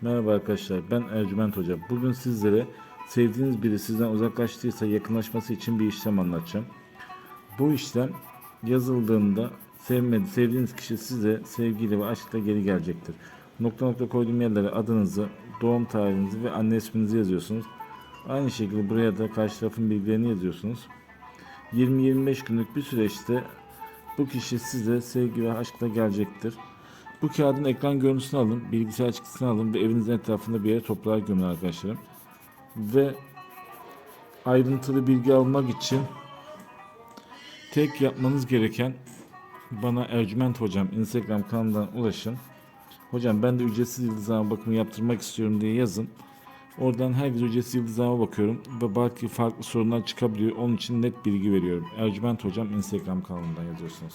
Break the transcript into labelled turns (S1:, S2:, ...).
S1: Merhaba arkadaşlar, ben Ercüment Hoca. Bugün sizlere sevdiğiniz biri sizden uzaklaştıysa yakınlaşması için bir işlem anlatacağım. Bu işlem yazıldığında sevmedi, sevdiğiniz kişi size sevgiyle ve aşkla geri gelecektir. Nokta nokta koyduğum yerlere adınızı, doğum tarihinizi ve anne isminizi yazıyorsunuz. Aynı şekilde buraya da karşı tarafın bilgilerini yazıyorsunuz. 20-25 günlük bir süreçte bu kişi size sevgi ve aşkla gelecektir. Bu kağıdın ekran görüntüsünü alın, bilgisayar çıktısını alın ve evinizin etrafında bir yere toprağa gömün arkadaşlarım. Ve ayrıntılı bilgi almak için tek yapmanız gereken bana Ercüment Hocam Instagram kanalından ulaşın. Hocam ben de ücretsiz yıldızlama bakımı yaptırmak istiyorum diye yazın. Oradan herkes ücretsiz yıldızlama bakıyorum ve belki farklı sorunlar çıkabiliyor. Onun için net bilgi veriyorum. Ercüment Hocam Instagram kanalından yazıyorsunuz.